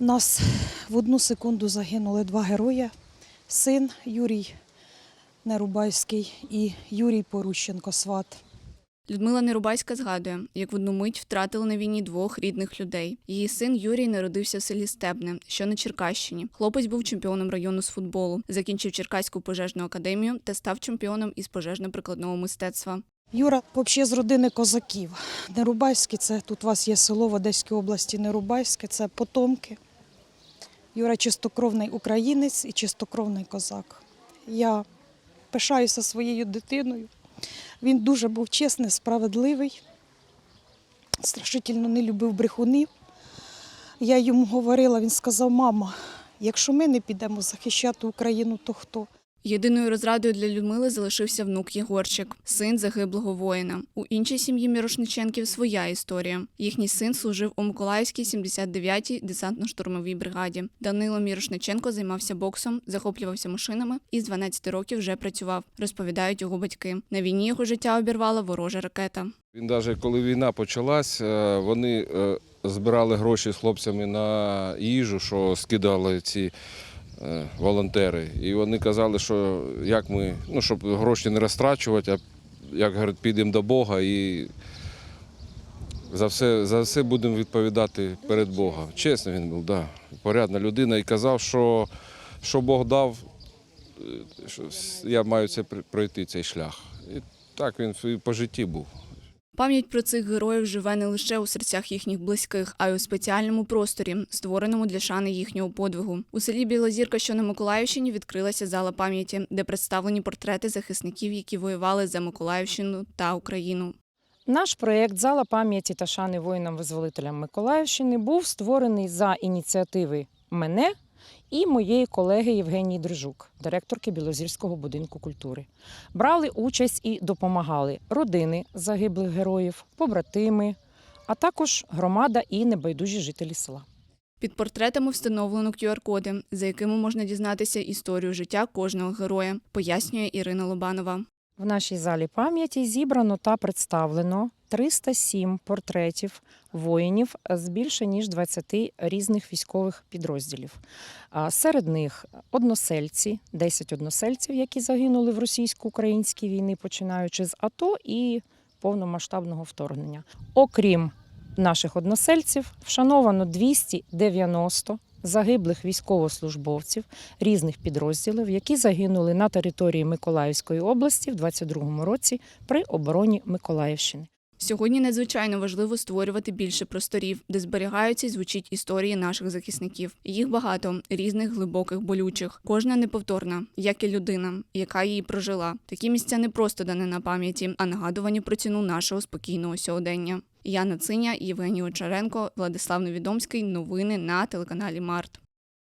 У нас в одну секунду загинули два герої: син Юрій Нерубайський і Юрій Порущенко сват. Людмила Нерубайська згадує, як в одну мить втратили на війні двох рідних людей. Її син Юрій народився в селі Стебне, що на Черкащині. Хлопець був чемпіоном району з футболу, закінчив Черкаську пожежну академію та став чемпіоном із пожежно-прикладного мистецтва. Юра взагалі з родини козаків. Нерубайський це тут у вас є село в Одеській області Нерубайське, це потомки. Юра чистокровний українець і чистокровний козак. Я пишаюся своєю дитиною. Він дуже був чесний, справедливий, страшительно не любив брехунів. Я йому говорила, він сказав: мама, якщо ми не підемо захищати Україну, то хто? Єдиною розрадою для Людмили залишився внук Єгорчик, син загиблого воїна. У іншій сім'ї Мірошниченків своя історія. Їхній син служив у Миколаївській 79-й десантно-штурмовій бригаді. Данило Мірошниченко займався боксом, захоплювався машинами і з 12 років вже працював, розповідають його батьки. На війні його життя обірвала ворожа ракета. Він навіть коли війна почалась, е, вони е, збирали гроші з хлопцями на їжу, що скидали ці волонтери. І вони казали, що як ми, ну, щоб гроші не розтрачувати, а як говорять, підемо до Бога і за все, за все будемо відповідати перед Богом. Чесно він був, да, порядна людина і казав, що, що Бог дав, е, що я маю це пр- пройти цей шлях. І так він по житті був. Пам'ять про цих героїв живе не лише у серцях їхніх близьких, а й у спеціальному просторі, створеному для шани їхнього подвигу. У селі Білозірка, що на Миколаївщині, відкрилася зала пам'яті, де представлені портрети захисників, які воювали за Миколаївщину та Україну. Наш проєкт Зала пам'яті та шани воїнам-визволителям Миколаївщини був створений за ініціативи мене і моєї колеги Євгенії Дрижук, директорки Білозірського будинку культури. Брали участь і допомагали родини загиблих героїв, побратими, а також громада і небайдужі жителі села. Під портретами встановлено QR-коди, за якими можна дізнатися історію життя кожного героя, пояснює Ірина Лобанова. В нашій залі пам'яті зібрано та представлено 307 портретів воїнів з більше ніж 20 різних військових підрозділів. Серед них односельці, 10 односельців, які загинули в російсько-українській війні, починаючи з АТО і повномасштабного вторгнення. Окрім наших односельців, вшановано 290 загиблих військовослужбовців різних підрозділів, які загинули на території Миколаївської області в 22-му році при обороні Миколаївщини. Сьогодні надзвичайно важливо створювати більше просторів, де зберігаються і звучить історії наших захисників. Їх багато різних глибоких болючих. Кожна неповторна, як і людина, яка її прожила. Такі місця не просто дане на пам'яті, а нагадувані про ціну нашого спокійного сьогодення. Яна Циня, Євгеній Очаренко, Владислав Невідомський. Новини на телеканалі Март.